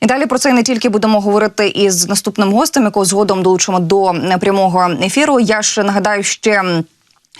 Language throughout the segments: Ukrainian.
І далі про це не тільки будемо говорити із наступним гостем, якого згодом долучимо до прямого ефіру. Я ж нагадаю, ще.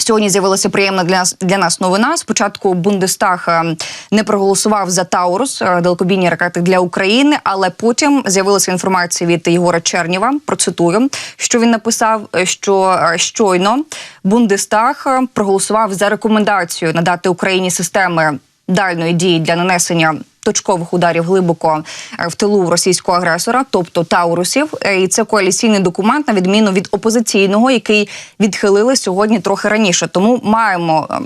Сьогодні з'явилася приємна для нас для нас новина. Спочатку Бундестаг е, не проголосував за Таурус е, далекобійні ракети для України, але потім з'явилася інформація від Єгора Чернєва. Процитую, що він написав, е, що е, щойно Бундестаг проголосував за рекомендацію надати Україні системи дальної дії для нанесення точкових ударів глибоко е, в тилу російського агресора, тобто Таурусів. Е, І це коаліційний документ, на відміну від опозиційного, який відхилили сьогодні трохи раніше. Тому маємо. е,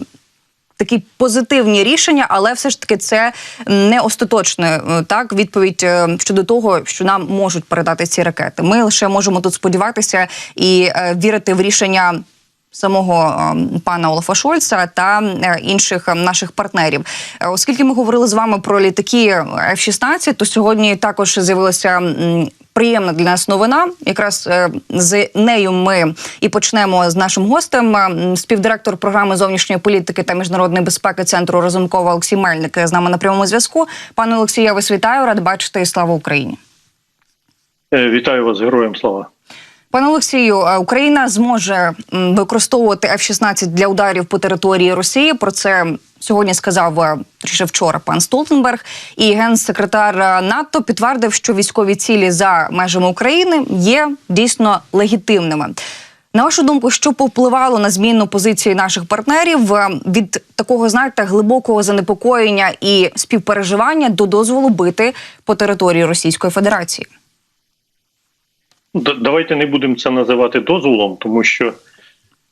Такі позитивні рішення, але все ж таки це не остаточна е, так відповідь щодо того, що нам можуть передати ці ракети. Ми лише можемо тут сподіватися і вірити в рішення самого пана Олафа Шольца та е, інших е, наших партнерів. Е, Оскільки ми говорили з вами про літаки F-16, то сьогодні також з'явилася приємна для нас новина. Якраз з нею ми і почнемо з нашим гостем. Співдиректор програми зовнішньої політики та міжнародної безпеки центру Разумкова Олексій Мельник з нами на прямому зв'язку. Пане Олексію, я вас вітаю, рад бачити і слава Україні. Вітаю вас, героям слава. Пане Олексію, е, Україна зможе використовувати F-16 для ударів по території Росії. Про це сьогодні сказав е, точніше вчора пан Столтенберг. І генсекретар е, НАТО підтвердив, що військові цілі за межами України є дійсно легітимними. На вашу думку, що повпливало на зміну позиції наших партнерів е, від такого, знаєте, глибокого занепокоєння і співпереживання до дозволу бити по території Російської Федерації? Д- Давайте не будемо це називати дозволом, тому що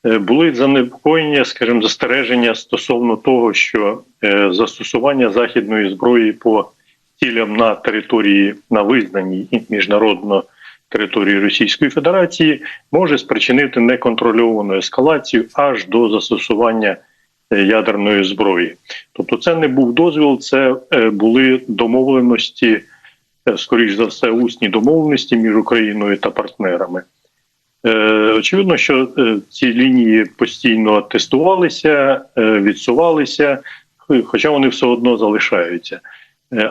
е, були занепокоєння, скажімо, застереження стосовно того, що е, застосування західної зброї по цілям на території на визнаній міжнародно території Російської Федерації може спричинити неконтрольовану ескалацію аж до застосування е, ядерної зброї. Тобто, це не був дозвіл, це були домовленості. Скоріш за все, усні домовленості між Україною та партнерами. Е, очевидно, що е, ці лінії постійно тестувалися, е, відсувалися, хоча вони все одно залишаються.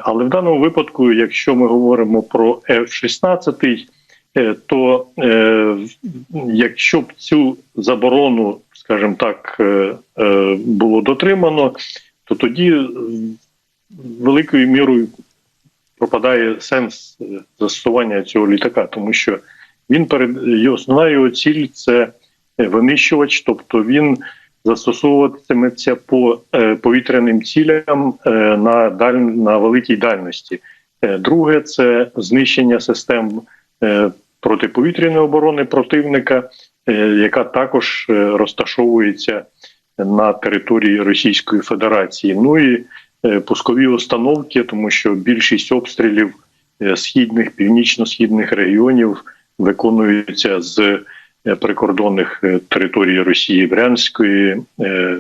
Але в даному випадку, якщо ми говоримо про F-16, е, то якщо б цю заборону, скажімо так, було дотримано, то тоді великою мірою пропадає сенс е, застосування цього літака, тому що він перед основна його ціль це е, винищувач, тобто він застосовуватиметься по е, повітряним цілям на даль на великій дальності. Друге це знищення систем протиповітряної оборони противника, яка також розташовується на території Російської Федерації. Ну і пускові установки, тому що більшість обстрілів е, східних, північно-східних регіонів виконуються з е, прикордонних е, територій Росії, Брянської, е,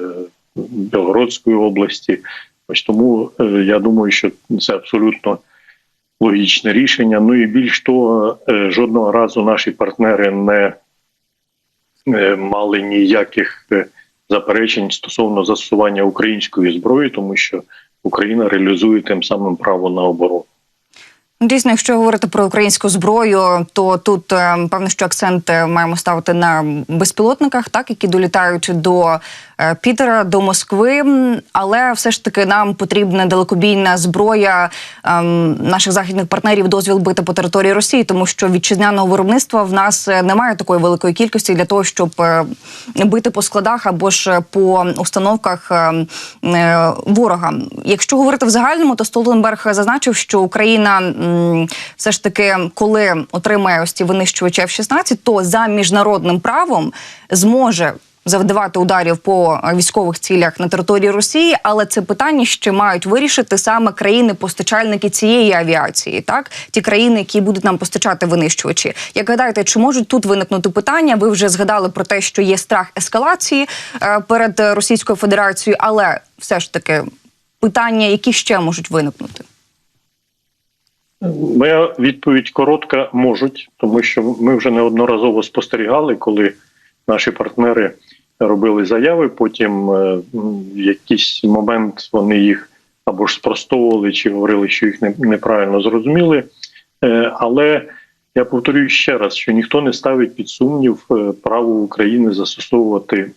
Білгородської області. Ось тому е, я думаю, що це абсолютно логічне рішення. Ну і більш того, е, жодного разу наші партнери не е, мали ніяких е, заперечень стосовно застосування української зброї, тому що Україна реалізує тим самим право на оборону. Дійсно, якщо говорити про українську зброю, то тут е, певно, що акцент е, маємо ставити на безпілотниках, так які долітають до е, Пітера, до Москви. Але все ж таки нам потрібна далекобійна зброя ем, наших західних партнерів дозвіл бити по території Росії, тому що вітчизняного виробництва в нас немає такої великої кількості для того, щоб бити по складах або ж по установках е, е, ворога. Якщо говорити в загальному, то Столтенберг зазначив, що Україна все ж таки, коли отримає ось ці винищувачі F-16, то за міжнародним правом зможе. Завдавати ударів по військових цілях на території Росії, але це питання ще мають вирішити саме країни-постачальники цієї авіації, так ті країни, які будуть нам постачати винищувачі. Як гадаєте, чи можуть тут виникнути питання? Ви вже згадали про те, що є страх ескалації е, перед Російською Федерацією, але все ж таки питання, які ще можуть виникнути. Моя відповідь коротка можуть, тому що ми вже неодноразово спостерігали, коли наші партнери робили заяви. Потім е, в якийсь момент вони їх або ж спростовували, чи говорили, що їх неправильно зрозуміли. Е, Але я повторюю ще раз, що ніхто не ставить під сумнів е, право України застосовувати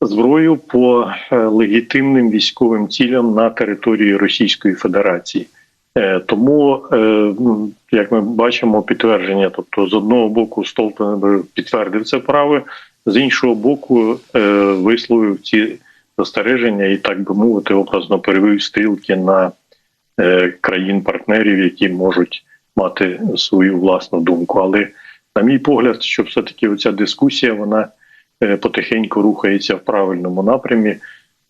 зброю по легітимним військовим цілям на території Російської Федерації. Е, Тому, е, як ми бачимо, підтвердження, тобто з одного боку Столтенберг підтвердив це право, з іншого боку, е, висловив ці застереження і, так би мовити, образно перевів стрілки на країн-партнерів, які можуть мати свою власну думку. Але, на мій погляд, що все-таки оця дискусія вона потихеньку рухається в правильному напрямі.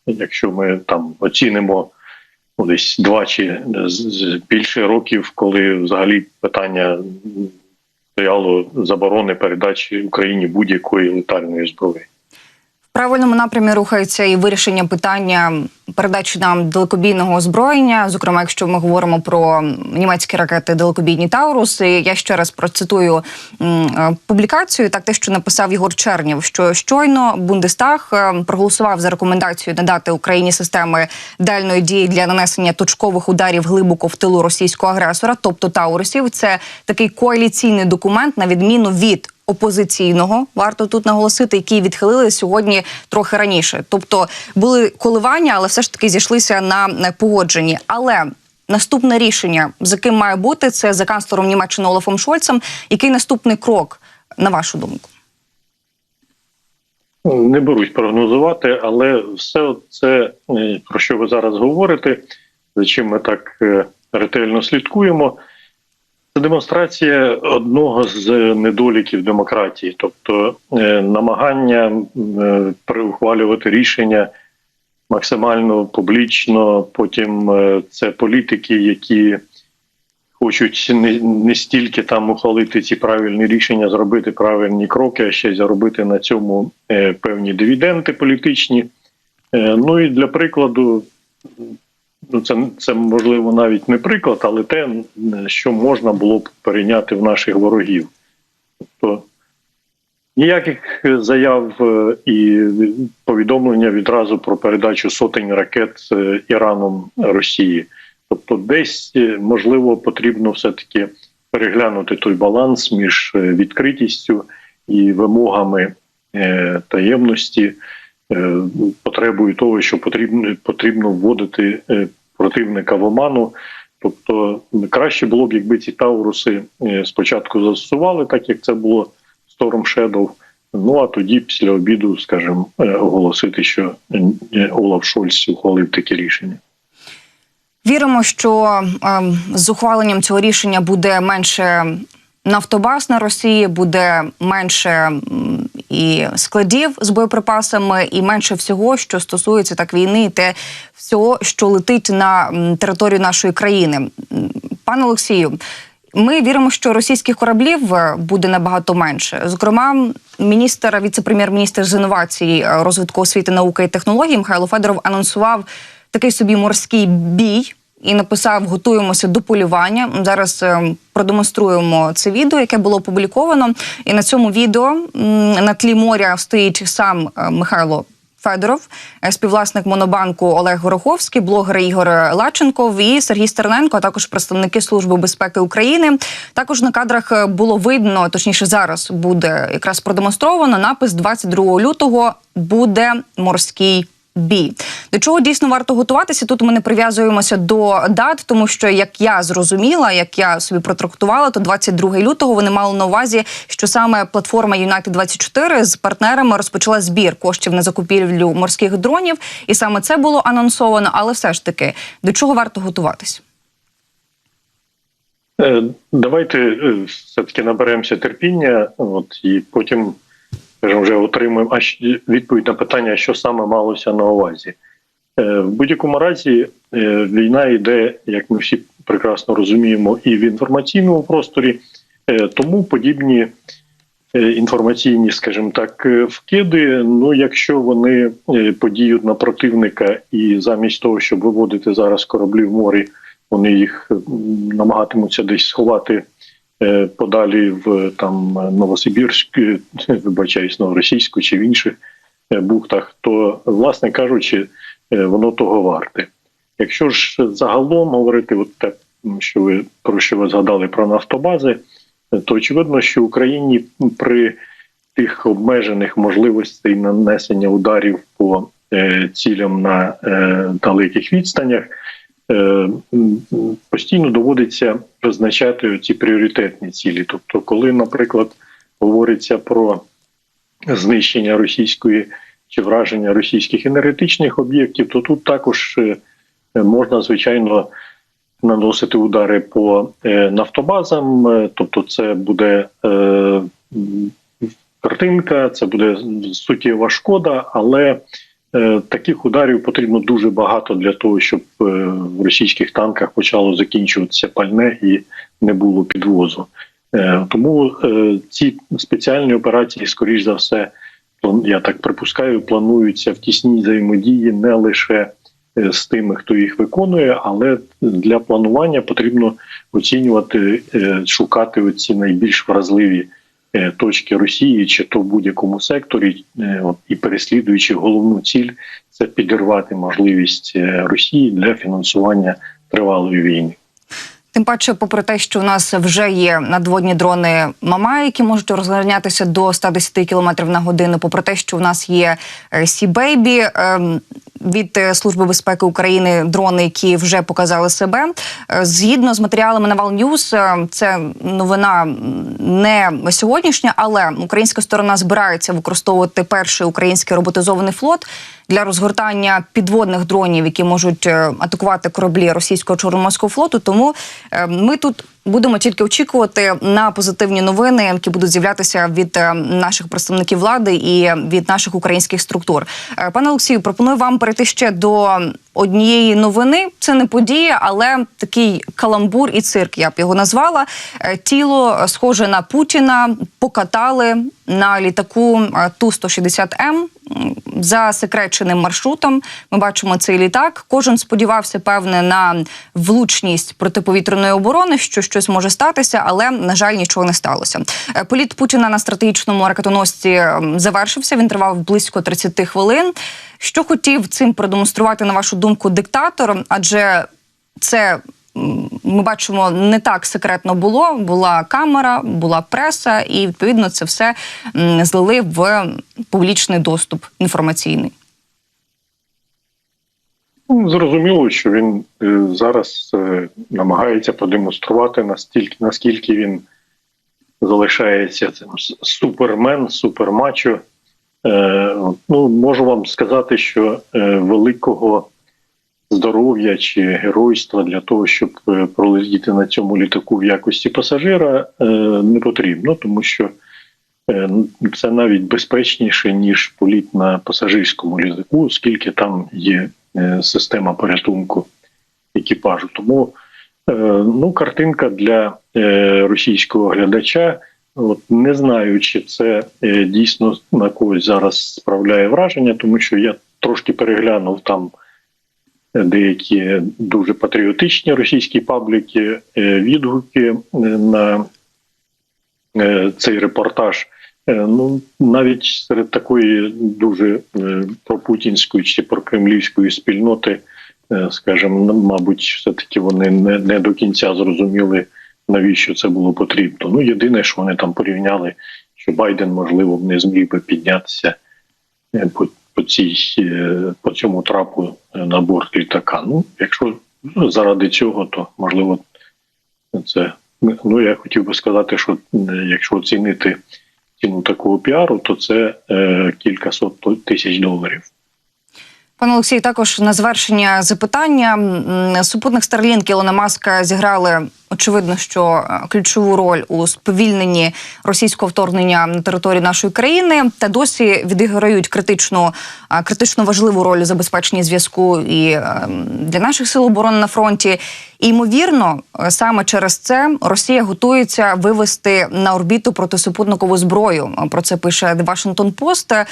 Якщо ми там оцінимо десь два чи з- більше років, коли взагалі питання стояло заборони передачі Україні будь-якої летальної зброї. Правильному напрямі рухається і вирішення питання передачі нам далекобійного озброєння. Зокрема, якщо ми говоримо про німецькі ракети далекобійні Таурус. І я ще раз процитую е, публікацію. Так, те, що написав Єгор Чернів, що щойно Бундестаг е, проголосував за рекомендацію надати Україні системи дальної дії для нанесення точкових ударів глибоко в тилу російського агресора, тобто Таурусів. Це такий коаліційний документ, на відміну від опозиційного, варто тут наголосити, які відхилили сьогодні трохи раніше. Тобто були коливання, але все ж таки зійшлися на погодженні. Але наступне рішення, за ким має бути, це за канцлером Німеччини Олафом Шольцем. Який наступний крок, на вашу думку? Не берусь прогнозувати, але все це, е, про що ви зараз говорите, за чим ми так е, ретельно слідкуємо, це демонстрація одного з недоліків демократії, тобто е, намагання е, ухвалювати рішення максимально публічно. Потім е, це політики, які хочуть не, стільки там ухвалити ці правильні рішення, зробити правильні кроки, а ще й заробити на цьому певні дивіденди політичні. Ну і для прикладу, ну це, це можливо навіть не приклад, але те, що можна було б перейняти в наших ворогів. Тобто ніяких заяв е, і повідомлення відразу про передачу сотень ракет Іраном Росії. Тобто, десь е, можливо потрібно все-таки переглянути той баланс між е, відкритістю і вимогами таємності, потребою того, що потрібно потрібно вводити противника в оману. Тобто краще було б, якби ці тауруси е, спочатку застосували, так як це було Storm Shadow, Ну а тоді, після обіду, скажімо, е, оголосити, що е, Олаф Шольц ухвалив таке рішення. Віримо, що е, з ухваленням цього рішення буде менше нафтобаз на Росії, буде менше і складів з боєприпасами, і менше всього, що стосується так війни, і те всього, що летить на територію нашої країни. Пане Олексію. Ми віримо, що російських кораблів е, буде набагато менше. Зокрема, міністр, віце-прем'єр-міністр з інновацій, е, розвитку освіти, науки і технологій Михайло Федоров анонсував такий собі морський бій і написав: готуємося до полювання. Зараз е, продемонструємо це відео, яке було опубліковано. І на цьому відео на тлі моря стоїть сам е, Михайло. Федоров, е, співвласник Монобанку Олег Гороховський, блогер Ігор Лаченков і Сергій Стерненко, а також представники Служби безпеки України. Також на кадрах е, було видно, точніше, зараз буде якраз продемонстровано напис 22 лютого буде морський. Бій до чого дійсно варто готуватися? Тут ми не прив'язуємося до дат, тому що як я зрозуміла, як я собі протрактувала, то 22 лютого вони мали на увазі, що саме платформа United 24 з партнерами розпочала збір коштів на закупівлю морських дронів, і саме це було анонсовано. Але все ж таки, до чого варто готуватися? Е, Давайте е, все-таки наберемося терпіння, от і потім скажімо, вже щ- відповідь на питання, що саме малося на увазі. Е, В будь-якому разі е, війна йде, як ми всі прекрасно розуміємо, і в інформаційному просторі, Е, тому подібні інформаційні, скажімо так, вкиди. Ну, якщо вони подіють на противника, і замість того, щоб виводити зараз кораблі в морі, вони їх намагатимуться десь сховати подалі в там Новосибірськ, е, вибачаюсь, Новоросійську чи в інших е, бухтах, то, власне кажучи, е, воно того варте. Якщо ж загалом говорити, от те, що ви про що ви згадали про нафтобази, е, то очевидно, що Україні при тих обмежених можливостей нанесення ударів по е, цілям на е, далеких відстанях. Е, Постійно доводиться визначати ці пріоритетні цілі. Тобто, коли, наприклад, говориться про знищення російської чи враження російських енергетичних об'єктів, то тут також е, можна звичайно наносити удари по е, нафтобазам, тобто, це буде картинка, це буде суттєва шкода, але таких ударів потрібно дуже багато для того, щоб е, в російських танках почало закінчуватися пальне і не було підвозу. Е, Тому е, ці спеціальні операції, скоріш за все, я так припускаю, плануються в тісній взаємодії не лише е, з тими, хто їх виконує, але для планування потрібно оцінювати, е, шукати оці найбільш вразливі е, точки Росії, чи то в будь-якому секторі, е, і переслідуючи головну ціль, це підірвати можливість е, Росії для фінансування тривалої війни. Тим паче, попри те, що у нас вже є надводні дрони Мамай, які можуть розганятися до 110 км на годину, попри те, що у нас є е, Сі-Бейбі ем, від е, Служби безпеки України, дрони, які вже показали себе. Е, Згідно з матеріалами Навал Ньюс, е, це новина не сьогоднішня, але українська сторона збирається використовувати перший український роботизований флот для розгортання підводних дронів, які можуть атакувати кораблі російського чорноморського флоту. Тому ми тут будемо тільки очікувати на позитивні новини, які будуть з'являтися від е, наших представників влади і від наших українських структур. Е, Пане Олексію, пропоную вам перейти ще до однієї новини. Це не подія, але такий каламбур і цирк. Я б його назвала. Е, Тіло е, схоже на Путіна покатали на літаку е, Ту 160 М за секреченим маршрутом. Ми бачимо цей літак. Кожен сподівався, певне, на влучність протиповітряної оборони, що щось може статися, але на жаль, нічого не сталося. Політ Путіна на стратегічному ракетоносці завершився. Він тривав близько 30 хвилин. Що хотів цим продемонструвати, на вашу думку, диктатор? Адже це ми бачимо не так секретно було. Була камера, була преса, і відповідно це все злили в публічний доступ інформаційний. Ну, Зрозуміло, що він е, зараз е, намагається продемонструвати настільки, наскільки він залишається цим супермен, супермачо. Е, ну, можу вам сказати, що е, великого здоров'я чи геройства для того, щоб е, пролетіти на цьому літаку в якості пасажира, не потрібно, тому що це навіть безпечніше, ніж політ на пасажирському літаку, оскільки там є система порятунку екіпажу. Тому ну, картинка для російського глядача. От не знаю, чи це е, дійсно на когось зараз справляє враження, тому що я трошки переглянув там е, деякі дуже патріотичні російські пабліки, е, відгуки на цей репортаж. Ну, навіть серед такої дуже пропутінської чи прокремлівської спільноти, скажімо, мабуть, все-таки вони не, не до кінця зрозуміли, навіщо це було потрібно. Ну, єдине, що вони там порівняли, що Байден, можливо, не зміг би піднятися е, по, по, цій, е, по цьому трапу е, на борт літака. Ну, якщо ну, заради цього, то можливо це. Ну, я хотів би сказати, що якщо оцінити ціну такого піару, то це е, кількасот тисяч доларів. Пане Олексій, також на завершення запитання супутник Starlink Ілона Маска зіграли очевидно, що е, ключову роль у сповільненні російського вторгнення на територію нашої країни та досі відіграють критичну е, критично важливу роль у забезпеченні зв'язку і е, для наших сил оборони на фронті. І, ймовірно, саме через це Росія готується вивести на орбіту протисупутникову зброю. Про це пише The Washington Post.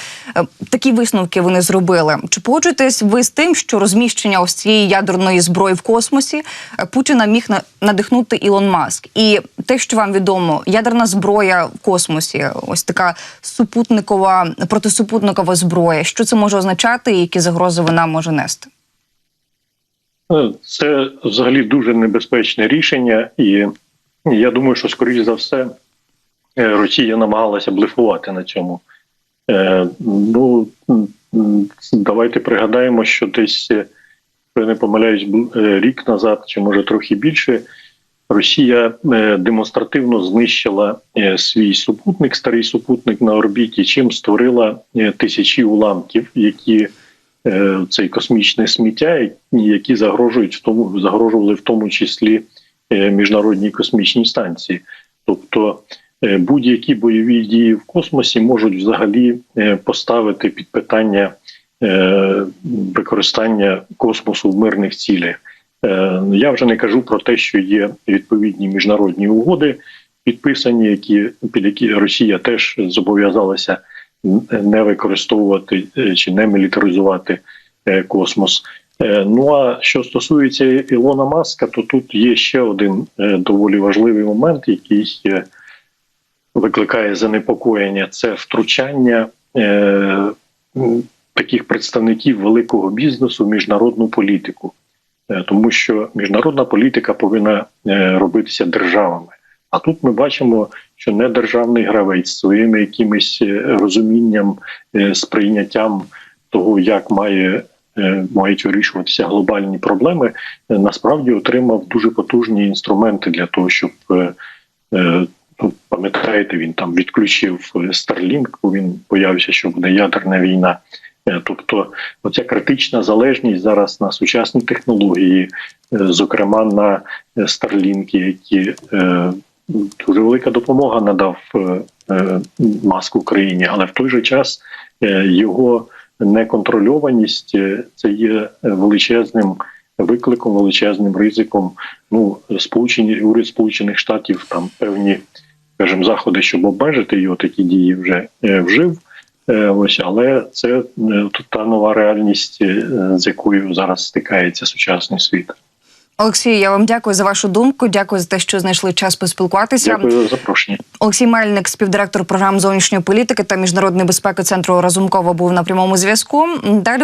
Такі висновки вони зробили. Чи погоджуєтесь ви з тим, що розміщення ось цієї ядерної зброї в космосі Путіна міг на- надихнути Ілон Маск? І те, що вам відомо, ядерна зброя в космосі, ось така супутникова протисупутникова зброя. Що це може означати, і які загрози вона може нести? Е, Це взагалі дуже небезпечне рішення, і я думаю, що скоріш за все е, Росія намагалася блефувати на цьому. Е, Ну давайте пригадаємо, що десь, я не помиляюсь, рік назад, чи може трохи більше, Росія е, демонстративно знищила е, свій супутник, старий супутник на орбіті, чим створила е, тисячі уламків, які цей космічне сміття, які загрожують в тому, загрожували в тому числі міжнародній космічній станції. Тобто будь-які бойові дії в космосі можуть взагалі поставити під питання використання космосу в мирних цілях. Е, Я вже не кажу про те, що є відповідні міжнародні угоди, підписані, які під які Росія теж зобов'язалася не використовувати е, чи не мілітаризувати е, космос. Ну а що стосується Ілона Маска, то тут є ще один доволі важливий момент, який викликає занепокоєння. Це втручання таких представників великого бізнесу в міжнародну політику, тому що міжнародна політика повинна е, робитися державами. А тут ми бачимо, що недержавний гравець своїми якимись е, розумінням, е, сприйняттям того, як має. е, Мають вирішуватися глобальні проблеми, е, насправді отримав дуже потужні інструменти для того, щоб е, е, ну, пам'ятаєте, він там відключив е, Starlink, бо він боявся, що буде ядерна війна. Е, Тобто, оця критична залежність зараз на сучасні технології, е, зокрема на е, Starlink, які е, дуже велика допомога надав е, е, Маск Україні, але в той же час е, його неконтрольованість е, це є величезним викликом, величезним ризиком. Ну, сполучені уряд Сполучених Штатів там певні, скажімо, заходи, щоб обмежити його такі дії, вже е, вжив. Е, Ось, але це е, та нова реальність, е, з якою зараз стикається сучасний світ. Олексій, я вам дякую за вашу думку. Дякую за те, що знайшли час поспілкуватися. Дякую за запрошення. Олексій Мельник, співдиректор програм зовнішньої політики та міжнародної безпеки центру Разумкова, був на прямому зв'язку. Далі